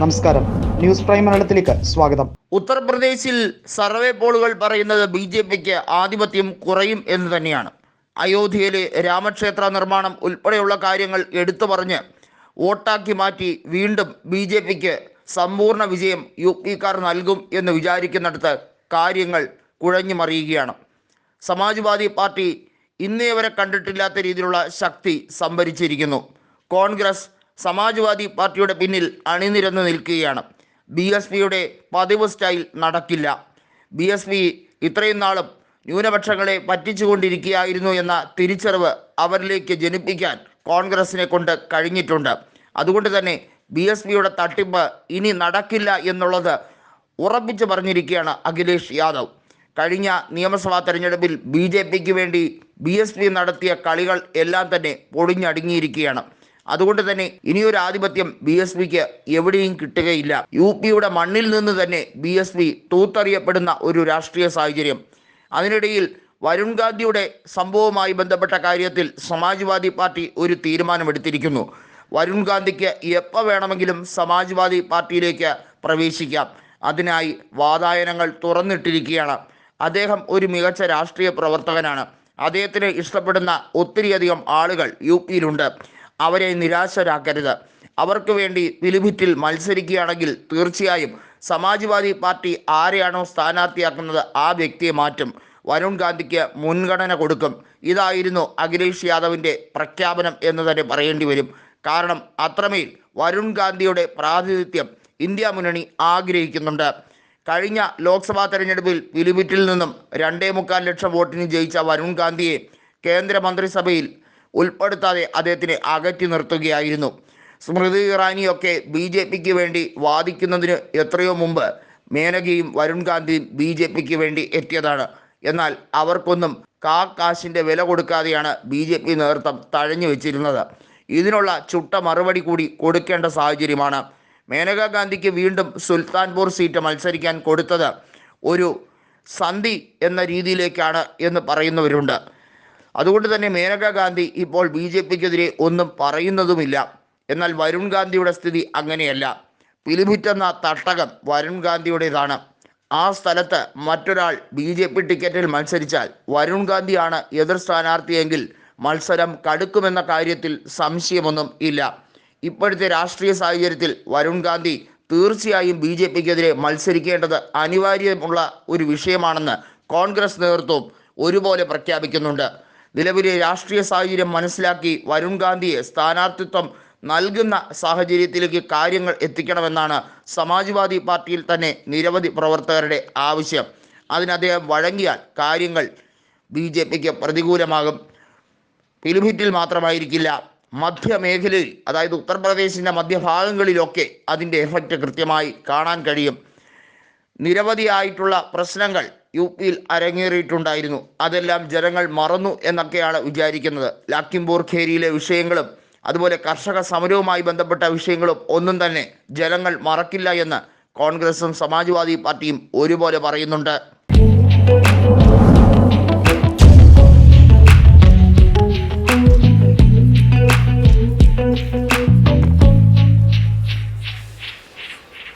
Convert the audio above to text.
നമസ്കാരം. News prime മലയാളത്തിലേക്ക് സ്വാഗതം. ഉത്തർപ്രദേശിൽ സർവേ പോളുകൾ പറയുന്നത് ബി ജെ പിക്ക് ആധിപത്യം കുറയും എന്ന് തന്നെയാണ്. അയോധ്യയിലെ രാമക്ഷേത്ര നിർമ്മാണം ഉൾപ്പെടെയുള്ള കാര്യങ്ങൾ എടുത്തു പറഞ്ഞ് വോട്ടാക്കി മാറ്റി വീണ്ടും ബി ജെ പിക്ക് സമ്പൂർണ വിജയം യു പിക്കാർ നൽകും എന്ന് വിചാരിക്കുന്നിടത്ത് കാര്യങ്ങൾ കുഴഞ്ഞു മറിയുകയാണ് സമാജ്വാദി പാർട്ടി ഇന്നേ വരെ കണ്ടിട്ടില്ലാത്ത രീതിയിലുള്ള ശക്തി സംഭരിച്ചിരിക്കുന്നു. കോൺഗ്രസ് സമാജ്വാദി പാർട്ടിയുടെ പിന്നിൽ അണിനിരന്നു നിൽക്കുകയാണ്. ബി എസ് പിയുടെ പതിവ് സ്റ്റൈൽ നടക്കില്ല. ബി എസ് പി ഇത്രയും നാളും ന്യൂനപക്ഷങ്ങളെ പറ്റിച്ചുകൊണ്ടിരിക്കുകയായിരുന്നു എന്ന തിരിച്ചറിവ് അവരിലേക്ക് ജനിപ്പിക്കാൻ കോൺഗ്രസിനെ കൊണ്ട് കഴിഞ്ഞിട്ടുണ്ട്. അതുകൊണ്ട് തന്നെ ബി എസ് പിയുടെ തട്ടിപ്പ് ഇനി നടക്കില്ല എന്നുള്ളത് ഉറപ്പിച്ചു പറഞ്ഞിരിക്കുകയാണ് അഖിലേഷ് യാദവ്. കഴിഞ്ഞ നിയമസഭാ തെരഞ്ഞെടുപ്പിൽ ബി ജെ പിക്ക് വേണ്ടി ബി എസ് പി നടത്തിയ കളികൾ എല്ലാം തന്നെ പൊടിഞ്ഞടുങ്ങിയിരിക്കുകയാണ് അതുകൊണ്ട് തന്നെ ഇനിയൊരു ആധിപത്യം ബി എസ് പിക്ക് എവിടെയും കിട്ടുകയില്ല. യു പിയുടെ മണ്ണിൽ നിന്ന് തന്നെ ബി എസ് പി തൂത്തറിയപ്പെടുന്ന ഒരു രാഷ്ട്രീയ സാഹചര്യം. അതിനിടയിൽ വരുൺ ഗാന്ധിയുടെ സംഭവവുമായി ബന്ധപ്പെട്ട കാര്യത്തിൽ സമാജ്വാദി പാർട്ടി ഒരു തീരുമാനമെടുത്തിരിക്കുന്നു. വരുൺ ഗാന്ധിക്ക് എപ്പോൾ വേണമെങ്കിലും സമാജ്വാദി പാർട്ടിയിലേക്ക് പ്രവേശിക്കാം. അതിനായി വാതായനങ്ങൾ തുറന്നിട്ടിരിക്കുകയാണ്. അദ്ദേഹം ഒരു മികച്ച രാഷ്ട്രീയ പ്രവർത്തകനാണ്. അദ്ദേഹത്തിന് ഇഷ്ടപ്പെടുന്ന ഒത്തിരിയധികം ആളുകൾ യു പിയിലുണ്ട്. അവരെ നിരാശരാക്കരുത്. അവർക്ക് വേണ്ടി പിലിഭിറ്റിൽ മത്സരിക്കുകയാണെങ്കിൽ തീർച്ചയായും സമാജ്വാദി പാർട്ടി ആരെയാണോ സ്ഥാനാർത്ഥിയാക്കുന്നത് ആ വ്യക്തിയെ മാറ്റും. വരുൺ ഗാന്ധിക്ക് മുൻഗണന കൊടുക്കും. ഇതായിരുന്നു അഖിലേഷ് യാദവിന്റെ പ്രഖ്യാപനം എന്ന് തന്നെ പറയേണ്ടി വരും. കാരണം അത്രമേൽ വരുൺ ഗാന്ധിയുടെ പ്രാതിനിധ്യം ഇന്ത്യ മുന്നണി ആഗ്രഹിക്കുന്നുണ്ട്. കഴിഞ്ഞ ലോക്സഭാ തെരഞ്ഞെടുപ്പിൽ പിലിഭിറ്റിൽ നിന്നും രണ്ടേ മുക്കാൽ ലക്ഷം വോട്ടിന് ജയിച്ച വരുൺ ഗാന്ധിയെ കേന്ദ്രമന്ത്രിസഭയിൽ ഉൾപ്പെടുത്താതെ അദ്ദേഹത്തിനെ അകറ്റി നിർത്തുകയായിരുന്നു. സ്മൃതി ഇറാനിയൊക്കെ ബി ജെ പിക്ക് വേണ്ടി വാദിക്കുന്നതിന് എത്രയോ മുമ്പ് മേനകയും വരുൺ ഗാന്ധിയും ബി ജെ പിക്ക് വേണ്ടി എത്തിയതാണ്. എന്നാൽ അവർക്കൊന്നും കാ കാശിന്റെ വില കൊടുക്കാതെയാണ് ബി ജെ പി നേതൃത്വം തഴഞ്ഞു വെച്ചിരുന്നത്. ഇതിനുള്ള ചുട്ട മറുപടി കൂടി കൊടുക്കേണ്ട സാഹചര്യമാണ് മേനക ഗാന്ധിക്ക് വീണ്ടും സുൽത്താൻപൂർ സീറ്റ് മത്സരിക്കാൻ കൊടുത്തത് ഒരു സന്ധി എന്ന രീതിയിലേക്കാണ് എന്ന് പറയുന്നവരുണ്ട്. അതുകൊണ്ട് തന്നെ മേനക ഗാന്ധി ഇപ്പോൾ ബി ജെ പിക്കെതിരെ ഒന്നും പറയുന്നതുമില്ല. എന്നാൽ വരുൺ ഗാന്ധിയുടെ സ്ഥിതി അങ്ങനെയല്ല. പിലിഭിറ്റ് തട്ടകം വരുൺ ഗാന്ധിയുടേതാണ്. ആ സ്ഥലത്ത് മറ്റൊരാൾ ബി ജെ പി ടിക്കറ്റിൽ മത്സരിച്ചാൽ വരുൺ ഗാന്ധിയാണ് എതിർ സ്ഥാനാർത്ഥിയെങ്കിൽ മത്സരം കടുക്കുമെന്ന കാര്യത്തിൽ സംശയമൊന്നും ഇല്ല. ഇപ്പോഴത്തെ രാഷ്ട്രീയ സാഹചര്യത്തിൽ വരുൺ ഗാന്ധി തീർച്ചയായും ബി ജെ പിക്കെതിരെ മത്സരിക്കേണ്ടത് അനിവാര്യമുള്ള ഒരു വിഷയമാണെന്ന് കോൺഗ്രസ് നേതൃത്വം ഒരുപോലെ പ്രഖ്യാപിക്കുന്നുണ്ട്. നിലവിലെ രാഷ്ട്രീയ സാഹചര്യം മനസ്സിലാക്കി വരുൺ ഗാന്ധിയെ സ്ഥാനാർത്ഥിത്വം നൽകുന്ന സാഹചര്യത്തിലേക്ക് കാര്യങ്ങൾ എത്തിക്കണമെന്നാണ് സമാജ്വാദി പാർട്ടിയിൽ തന്നെ നിരവധി പ്രവർത്തകരുടെ ആവശ്യം. അതിന് അദ്ദേഹം വഴങ്ങിയാൽ കാര്യങ്ങൾ ബി ജെ പിക്ക് പ്രതികൂലമാകും. പിലിഭിറ്റിൽ മാത്രമായിരിക്കില്ല മധ്യമേഖലയിൽ അതായത് ഉത്തർപ്രദേശിന്റെ മധ്യഭാഗങ്ങളിലൊക്കെ അതിന്റെ എഫക്റ്റ് കൃത്യമായി കാണാൻ കഴിയും. നിരവധിയായിട്ടുള്ള പ്രശ്നങ്ങൾ യു പിയിൽ അരങ്ങേറിയിട്ടുണ്ടായിരുന്നു. അതെല്ലാം ജനങ്ങൾ മറന്നു എന്നൊക്കെയാണ് വിചാരിക്കുന്നത്. ലാക്കിംപൂർ ഖേരിയിലെ വിഷയങ്ങളും അതുപോലെ കർഷക സമരവുമായി ബന്ധപ്പെട്ട വിഷയങ്ങളും ഒന്നും തന്നെ ജനങ്ങൾ മറക്കില്ല എന്ന് കോൺഗ്രസും സമാജ്വാദി പാർട്ടിയും ഒരുപോലെ പറയുന്നുണ്ട്.